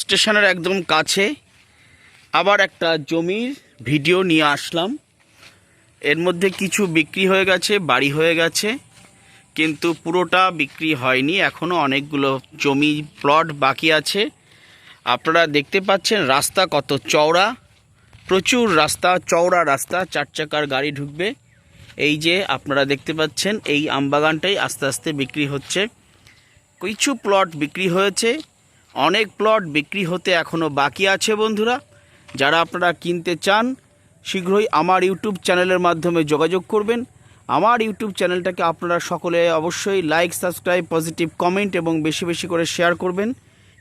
স্টেশনের একদম কাছে আবার একটা জমির ভিডিও নিয়ে আসলাম। এর মধ্যে কিছু বিক্রি হয়ে গেছে, বাড়ি হয়ে গেছে, কিন্তু পুরোটা বিক্রি হয়নি। এখনও অনেকগুলো জমি প্লট বাকি আছে। আপনারা দেখতে পাচ্ছেন রাস্তা কত চওড়া। প্রচুর রাস্তা, চওড়া রাস্তা, চার চাকার গাড়ি ঢুকবে। এই যে আপনারা দেখতে পাচ্ছেন, এই আমবাগানটাই আস্তে আস্তে বিক্রি হচ্ছে। কিছু প্লট বিক্রি হয়েছে। অনেক প্লট বিক্রি হতে এখনও বাকি আছে বন্ধুরা। যারা আপনারা কিনতে চান, শীঘ্রই আমার ইউটিউব চ্যানেলের মাধ্যমে যোগাযোগ করবেন। আমার ইউটিউব চ্যানেলটাকে আপনারা সকলে অবশ্যই লাইক, সাবস্ক্রাইব, পজিটিভ কমেন্ট এবং বেশি বেশি করে শেয়ার করবেন।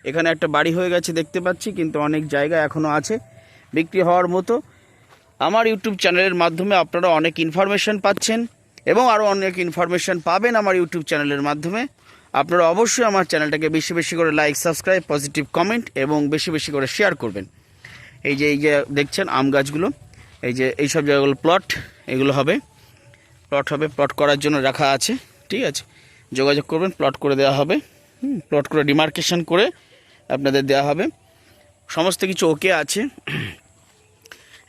এখানে একটা বাড়ি হয়ে গেছে দেখতে পাচ্ছি, কিন্তু অনেক জায়গা এখনও আছে বিক্রি হওয়ার মতো। আমার ইউটিউব চ্যানেলের মাধ্যমে আপনারা অনেক ইনফরমেশন পাচ্ছেন এবং আরও অনেক ইনফরমেশন পাবেন আমার ইউটিউব চ্যানেলের মাধ্যমে। আপনারা অবশ্যই আমার চ্যানেলটাকে বেশি বেশি করে লাইক সাবস্ক্রাইব পজিটিভ কমেন্ট এবং বেশি বেশি করে শেয়ার করবেন। এই যে এই যে দেখছেন আম গাছগুলো, এই যে, এই সব জায়গাগুলো প্লট এগুলো হবে। প্লট হবে প্লট করার জন্য রাখা আছে, ঠিক আছে? যোগাযোগ করবেন প্লট করে দেওয়া হবে। প্লট করে ডিমার্কেশন করে আপনাদের দেওয়া হবে। সমস্ত কিছু ওকে আছে।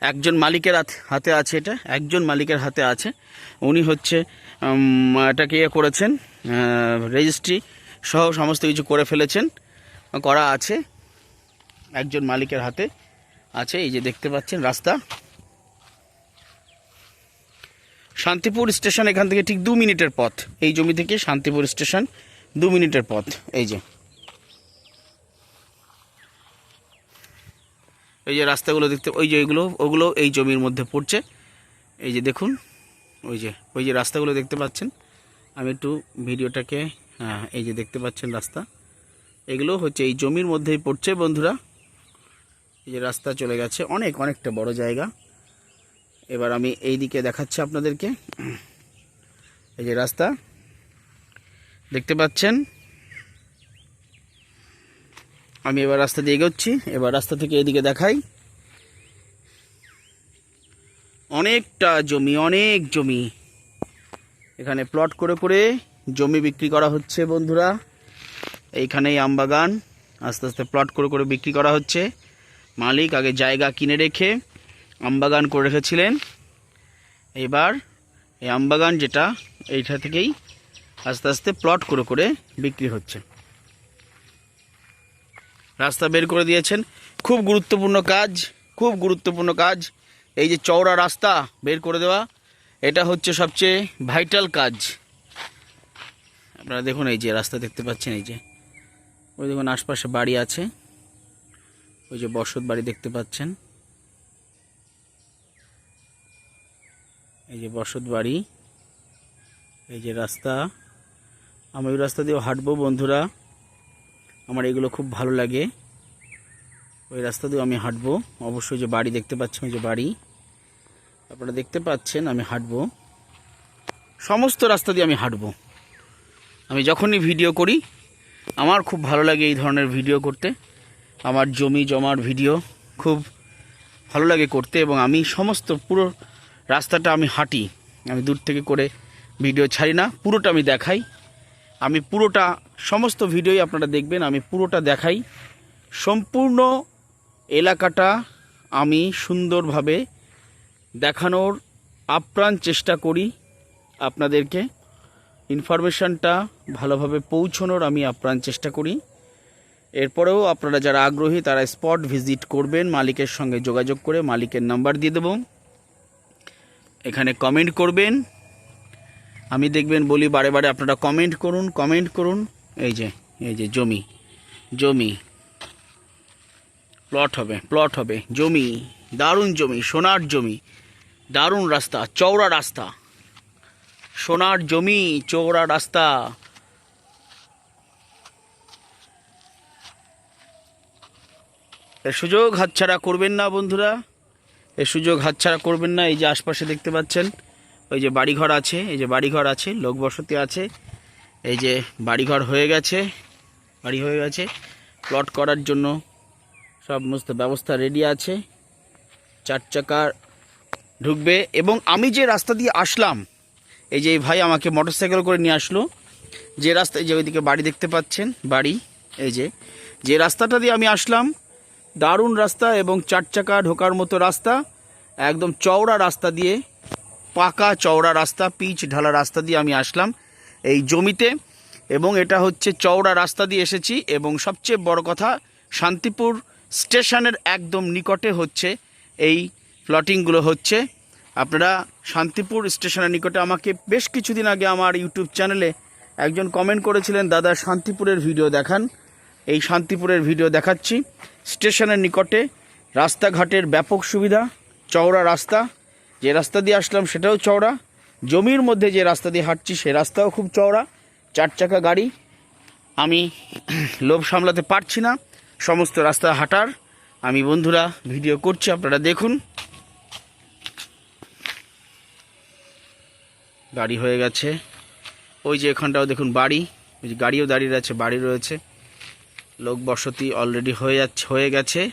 একজন মালিকের হাত- আছে এটা, একজন মালিকের হাতে আছে। উনি হচ্ছে এটাকে ইয়ে করেছেন? রেজিস্ট্রি সহ সমস্ত কিছু করে ফেলেছেন, করা আছে। একজন মালিকের হাতে আছে, এই যে দেখতে পাচ্ছেন রাস্তা। শান্তিপুর স্টেশন এখান থেকে ঠিক দু মিনিটের পথ। এই জমি থেকে শান্তিপুর স্টেশন দু মিনিটের পথ। এই যে। এই যে রাস্তাগুলো দেখতে, ওই যে এগুলো, ওগুলো এই জমির মধ্যে পড়ছে। এই যে দেখুন, ওই যে ওই যে রাস্তাগুলো দেখতে পাচ্ছেন। আমি একটু ভিডিওটাকে হ্যাঁ এই যে দেখতে পাচ্ছেন রাস্তা। এগুলো হচ্ছে এই জমির মধ্যেই পড়ছে বন্ধুরা। এই যে রাস্তা চলে গেছে, অনেক, অনেকটা বড় জায়গা। এবার আমি এই দিকে দেখাচ্ছি আপনাদেরকে। এই যে রাস্তা, দেখতে পাচ্ছেন? আমি এবার রাস্তা দিয়ে এগোচ্ছি। এবার রাস্তা থেকে এদিকে দেখাই। অনেকটা জমি, অনেক জমি। এখানে প্লট করে করে জমি বিক্রি করা হচ্ছে বন্ধুরা। এইখানেই আমবাগান আস্তে আস্তে প্লট করে করে বিক্রি করা হচ্ছে। মালিক আগে জায়গা কিনে রেখে আমবাগান করে রেখেছিলেন। এবার এই আমবাগান যেটা, এইটা থেকেই আস্তে আস্তে প্লট করে করে বিক্রি হচ্ছে। রাস্তা বের করে দিয়েছেন। খুব গুরুত্বপূর্ণ কাজ, খুব গুরুত্বপূর্ণ কাজ। এই যে চওড়া রাস্তা বের করে দেওয়া, এটা হচ্ছে সবচেয়ে ভাইটাল কাজ। আপনারা দেখুন এই যে রাস্তা দেখতে পাচ্ছেন, এই যে। ওই দেখুন, আশপাশে বাড়ি আছে। ওই যে বসত বাড়ি দেখতে পাচ্ছেন। এই যে বসত বাড়ি, এই যে রাস্তা। আমি ওই রাস্তা দিয়েও হাঁটবো বন্ধুরা। আমার এগুলো খুব ভালো লাগে। ওই রাস্তা দিয়েও আমি হাঁটবো। অবশ্যই যে বাড়ি দেখতে পাচ্ছেন, ওই যে বাড়ি। আপনারা দেখতে পাচ্ছেন আমি হাঁটবো। সমস্ত রাস্তা দিয়ে আমি হাঁটবো। আমি যখনই ভিডিও করি, আমার খুব ভালো লাগে এই ধরনের ভিডিও করতে। আমার জমি জমার ভিডিও খুব ভালো লাগে করতে এবং আমি সমস্ত পুরো রাস্তাটা আমি হাঁটি। আমি দূর থেকে করে ভিডিও ছাড়ি না, পুরোটা আমি দেখাই। আমি পুরোটা সমস্ত ভিডিওই আপনারা দেখবেন, আমি পুরোটা দেখাই। সম্পূর্ণ এলাকাটা আমি সুন্দরভাবে দেখানোর আপ্রাণ চেষ্টা করি আপনাদেরকে। ইনফরমেশনটা ভালোভাবে পৌঁছানোর আমি আপ্রাণ চেষ্টা করি। এরপরেও আপনারা যারা আগ্রহী, তারা স্পট ভিজিট করবেন, মালিকের সঙ্গে যোগাযোগ করে মালিকের নাম্বার দিয়ে দেবো। এখানে কমেন্ট করবেন আমি দেখবেন বলি বারে বারে আপনারা কমেন্ট করুন কমেন্ট করুন। এই যে এই যে জমি জমি। প্লট হবে প্লট হবে। জমি, দারুণ জমি, সোনার জমি। দারুণ রাস্তা, চওড়া রাস্তা। সোনার জমি, চওড়া রাস্তা। এর সুযোগ হাতছাড়া করবেন না বন্ধুরা। এই সুযোগ হাতছাড়া করবেন না। এই যে আশপাশে দেখতে পাচ্ছেন ওই যে বাড়িঘর আছে, এই যে বাড়িঘর আছে, লোক বসতি আছে, এই যে বাড়িঘর হয়ে গেছে, বাড়ি হয়ে গেছে প্লট করার জন্য সমস্ত ব্যবস্থা রেডি আছে, চার চাকার ঢুকবে এবং আমি যে রাস্তা দিয়ে আসলাম, এই যে এই ভাই আমাকে মোটরসাইকেল করে নিয়ে আসলো, যে রাস্তায় যে ওইদিকে বাড়ি দেখতে পাচ্ছেন, বাড়ি, এই যে যে রাস্তাটা দিয়ে আমি আসলাম, দারুণ রাস্তা এবং চার চাকা ঢোকার মতো রাস্তা, একদম চওড়া রাস্তা দিয়ে পাকা চওড়া রাস্তা, পিচ ঢালা রাস্তা দিয়ে আমি আসলাম এই জমিতে এবং এটা হচ্ছে চওড়া রাস্তা দিয়ে এসেছি এবং সবচেয়ে বড় কথা, শান্তিপুর স্টেশনের একদম নিকটে হচ্ছে এই প্লটিংগুলো হচ্ছে। আপনারা শান্তিপুর স্টেশনের নিকটে আমাকে বেশ কিছুদিন আগে আমার ইউটিউব চ্যানেলে একজন কমেন্ট করেছিলেন, দাদা, শান্তিপুরের ভিডিও দেখান। এই শান্তিপুরের ভিডিও দেখাচ্ছি। স্টেশনের নিকটে রাস্তাঘাটের ব্যাপক সুবিধা, চওড়া রাস্তা যে রাস্তা দিয়ে আসলাম সেটাও চওড়া। জমির মধ্যে যে রাস্তা দিয়ে হাঁটছি সে রাস্তাও খুব চওড়া। চার চাকা গাড়ি। আমি লোভ সামলাতে পারছি না। সমস্ত রাস্তা হাঁটার। আমি বন্ধুরা, ভিডিও করছি, আপনারা দেখুন। গাড়ি হয়ে গেছে। ওই যে এখানটাও দেখুন বাড়ি। ওই যে গাড়িও দাঁড়িয়ে আছে বাড়ি রয়েছে। লোক বসতি অলরেডি হয়ে যাচ্ছে, হয়ে গেছে।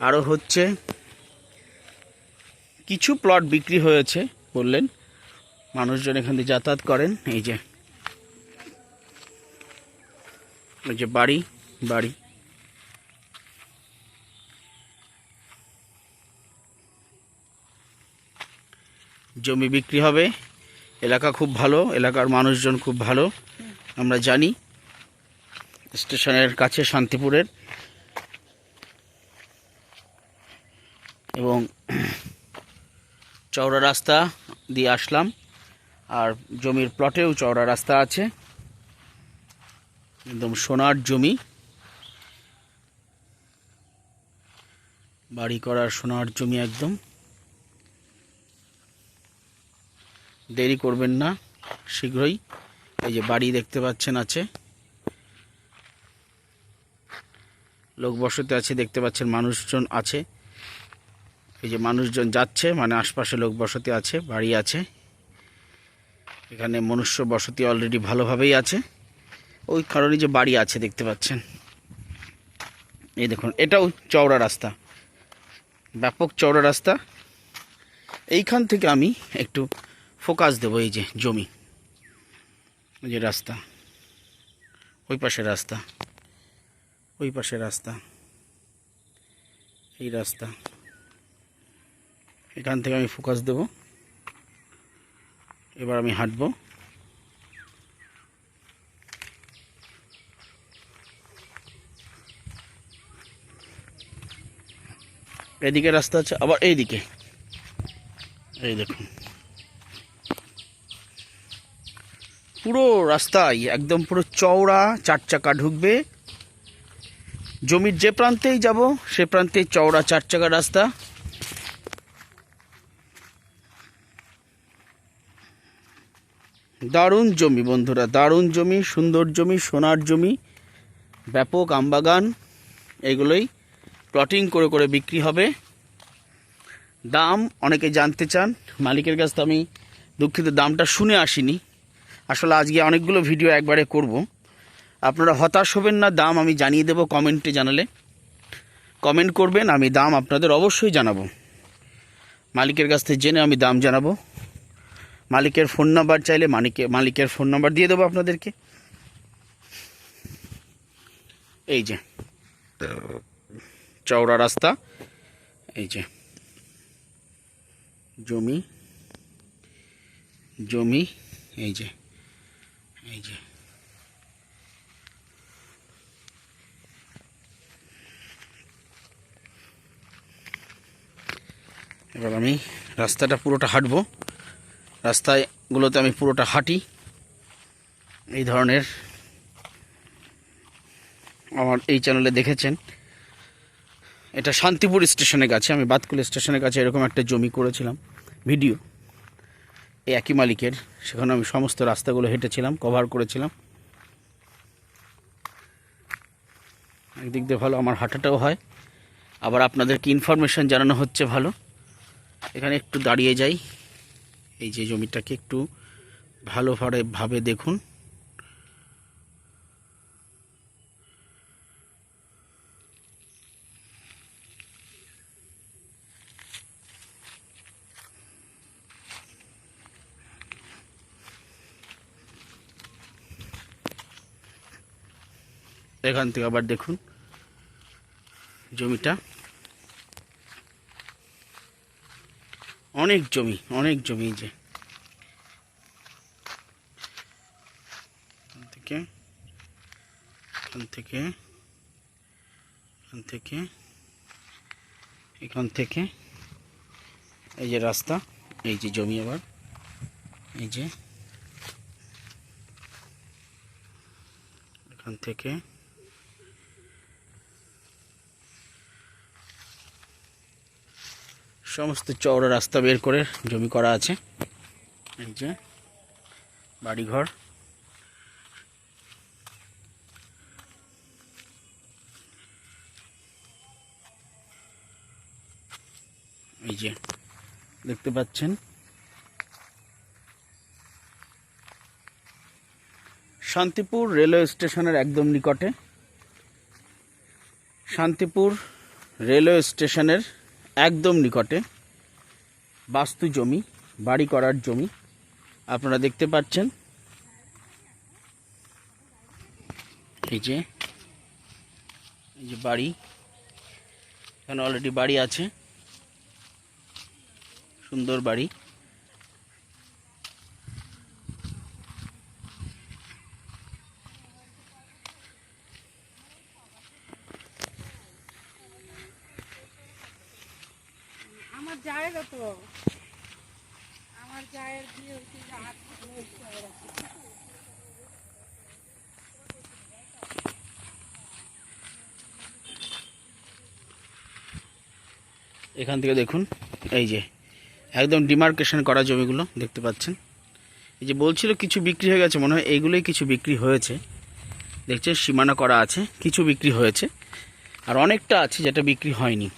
আরও হচ্ছে কিছু প্লট বিক্রি হয়েছে, বললেন। মানুষজন এখান দিয়ে যাতায়াত করেন, এই যে। ওই যে বাড়ি বাড়ি। জমি বিক্রি হবে, এলাকা খুব ভালো, এলাকার মানুষজন খুব ভালো, আমরা জানি। স্টেশনের কাছে শান্তিপুরের। এবং চওড়া রাস্তা দিয়ে আসলাম। আর জমির প্লটেও চওড়া রাস্তা আছে। একদম সোনার জমি। বাড়ি করার সোনার জমি একদম। দেরি করবেন না, শীঘ্রই। এই যে বাড়ি দেখতে পাচ্ছেন আছে। লোক বসতি আছে, দেখতে পাচ্ছেন মানুষজন আছে। এই যে মানুষজন যাচ্ছে মানে আশপাশে লোক বসতি আছে, বাড়ি আছে। এখানে মনুষ্য বসতি অলরেডি ভালোভাবেই আছে। ওই কারণে যে বাড়ি আছে, দেখতে পাচ্ছেন। এই দেখুন, এটাও চওড়া রাস্তা। ব্যাপক চওড়া রাস্তা। এইখান থেকে আমি একটু ফোকাস দেবো এই যে জমি। ওই যে রাস্তা। ওই পাশে রাস্তা। ওই পাশে রাস্তা। এই রাস্তা। এখান থেকে আমি ফোকাস দেব। এবার আমি হাঁটবো। এদিকে রাস্তা আছে, আবার এইদিকে। এই দেখুন। পুরো রাস্তায় একদম পুরো চওড়া চার চাকা ঢুকবে। জমির যে প্রান্তেই যাব, সে প্রান্তে চওড়া চার চাকা রাস্তা। দারুণ জমি বন্ধুরা, দারুণ জমি, সুন্দর জমি, সোনার জমি, ব্যাপক আমবাগান, এগুলোই প্লটিং করে করে বিক্রি হবে। দাম অনেকে জানতে চান, মালিকের কাছ থেকে আমি দুঃখিত, দামটা শুনে আসিনি। আসলে আজকে অনেকগুলো ভিডিও একবারে করব। আপনারা হতাশ হবেন না, দাম আমি জানিয়ে দেব কমেন্টে জানালে। কমেন্ট করবেন, আমি দাম আপনাদের অবশ্যই জানাব। মালিকের কাছ থেকে জেনে আমি দাম জানাব। মালিকের ফোন নাম্বার চাইলে মালিকের মালিকের ফোন নাম্বার দিয়ে দেবো আপনাদেরকে। এই যে। চওড়া রাস্তা। এই যে। জমি। জমি। এই যে। এই যে। এবার আমি রাস্তাটা পুরোটা হাঁটবো। রাস্তাগুলোতে আমি পুরোটা হাঁটি। এই ধরনের আমার এই চ্যানেলে দেখেছেন। এটা শান্তিপুর স্টেশনের কাছে, আমি বাতকুল স্টেশনের কাছে এরকম একটা জমি করেছিলাম, ভিডিও। এই একই মালিকের, সেখানে আমি সমস্ত রাস্তাগুলো হেঁটেছিলাম, কভার করেছিলাম। একদিক দিয়ে ভালো, আমার হাঁটাটাও হয়। আবার আপনাদেরকে ইনফরমেশান জানানো হচ্ছে ভালো। এখানে একটু দাঁড়িয়ে যাই। এই যে জমিটাকে একটু ভালোভাবে ভাবে দেখুন। এখান থেকে আবার দেখুন জমিটা। অনেক জমি অনেক জমি এই যে। এখান থেকে এখান থেকে এখান থেকে এখান থেকে, এই যে রাস্তা, এই যে জমি আবার, এই যে, এখান থেকে সমস্ত চওড়া রাস্তা বের করে জমি করা আছে। এই যে বাড়িঘর। এই যে দেখতে পাচ্ছেন। শান্তিপুর রেলওয়ে স্টেশনের একদম নিকটে। শান্তিপুর রেলওয়ে স্টেশনের একদম নিকটে বাস্তু জমি, বাড়ি করার জমি, আপনারা দেখতে পাচ্ছেন। এই যে এই যে বাড়ি, এখানে অলরেডি বাড়ি আছে। সুন্দর বাড়ি। তো। আমার জায়ের বিয়ে। এখান থেকে দেখুন, এই যে একদম ডিমার্কেশন করা জমিগুলো দেখতে পাচ্ছেন। এই যে বলছিল কিছু বিক্রি হয়ে গেছে, মনে হয় এইগুলোই কিছু বিক্রি হয়েছে। দেখছেন, সীমানা করা আছে, কিছু বিক্রি হয়েছে। আর অনেকটা আছে যেটা বিক্রি হয়নি।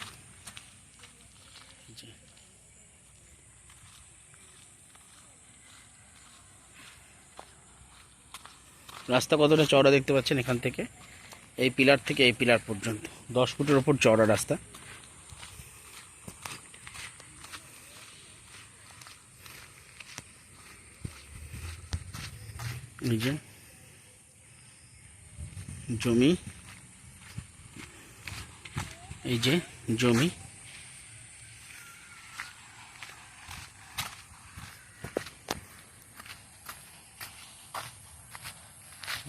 রাস্তা কতটা চওড়া দেখতে পাচ্ছেন এখান থেকে। এই পিলার থেকে এই পিলার পর্যন্ত। দশ ফুটের ওপর চওড়া রাস্তা। এই যে জমি। এই যে জমি।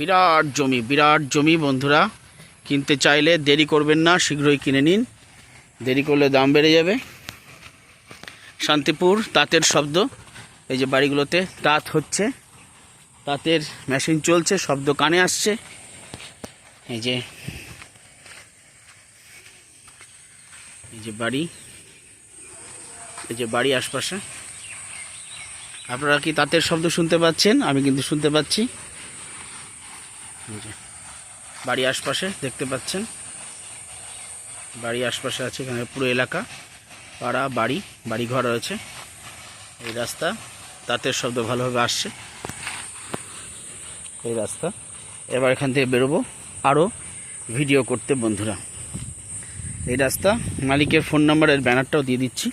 বিরাট জমি বিরাট জমি বন্ধুরা। কিনতে চাইলে দেরি করবেন না, শীঘ্রই কিনে নিন। দেরি করলে দাম বেড়ে যাবে। শান্তিপুর তাঁতের শব্দ, এই যে বাড়িগুলোতে তাঁত হচ্ছে। তাঁতের মেশিন চলছে, শব্দ কানে আসছে। এই যে এই যে বাড়ি, এই যে বাড়ি আশপাশে। আপনারা কি তাঁতের শব্দ শুনতে পাচ্ছেন? আমি কিন্তু শুনতে পাচ্ছি। বাড়ি আশপাশে দেখতে পাচ্ছেন। বাড়ি আশপাশে আছে এখানে পুরো এলাকা, পাড়া, বাড়ি বাড়ি ঘর রয়েছে। এই রাস্তা তাঁতের শব্দ ভালোভাবে আসছে। এই রাস্তা। এবার এখান থেকে বেরোবো। আরও ভিডিও করতে বন্ধুরা। এই রাস্তা, মালিকের ফোন নাম্বারের ব্যানারটাও দিয়ে দিচ্ছি।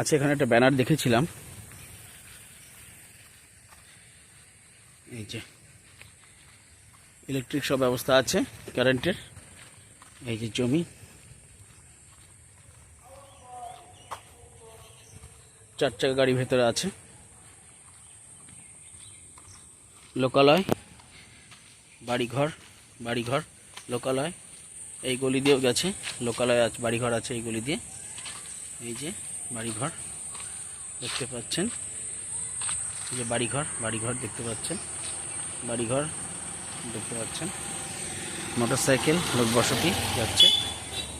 আছে এখানে একটা ব্যানার দেখেছিলাম এই যে ইলেকট্রিক সব ব্যবস্থা আছে, কারেন্টের, এই যে জমি। চার চাকা গাড়ি ভেতরে আছে। লোকালয়, বাড়িঘর বাড়িঘর, লোকালয়, এই গলি দিয়েও গেছে। লোকালয় আছে, বাড়িঘর আছে এই গলি দিয়ে। এই যে বাড়িঘর, দেখতে পাচ্ছেন। যে বাড়িঘর বাড়িঘর দেখতে পাচ্ছেন। বাড়িঘর দেখতে পাচ্ছেন। মোটরসাইকেল লোক বসতি যাচ্ছে।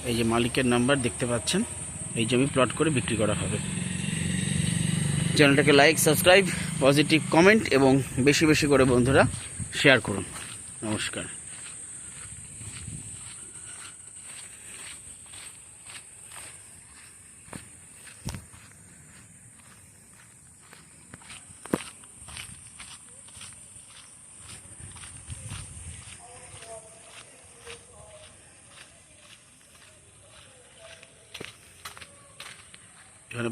এই যে মালিকের নাম্বার দেখতে পাচ্ছেন। এই জমি প্লট করে বিক্রি করা হবে। চ্যানেলটাকে লাইক সাবস্ক্রাইব পজিটিভ কমেন্ট এবং বেশি বেশি করে বন্ধুরা শেয়ার করুন। নমস্কার।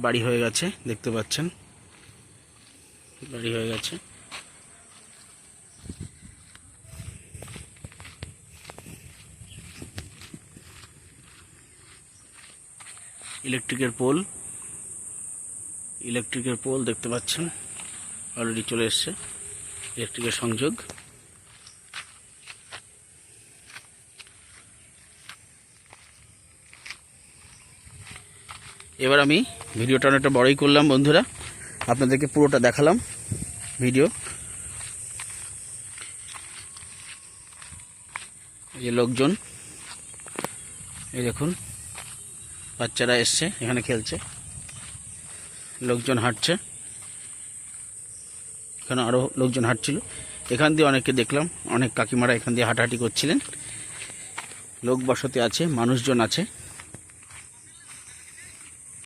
বাড়ি হয়ে গেছে, দেখতে পাচ্ছেন। বাড়ি হয়ে গেছে। ইলেকট্রিকের পোল ইলেকট্রিকের পোল দেখতে পাচ্ছেন। অলরেডি চলে এসছে। ইলেকট্রিকের সংযোগ। এবার আমি ভিডিওটা অনেকটা বড়ই করলাম, বন্ধুরা। আপনাদেরকে পুরোটা দেখালাম ভিডিও। এই লোকজন, এই দেখুন, বাচ্চারা এসছে, এখানে খেলছে। লোকজন হাঁটছে। এখানে আরও লোকজন হাঁটছিল। এখান দিয়ে অনেককে দেখলাম, অনেক কাকিমারা এখান দিয়ে হাঁটাহাঁটি করছিলেন। লোক বসতি আছে, মানুষজন আছে।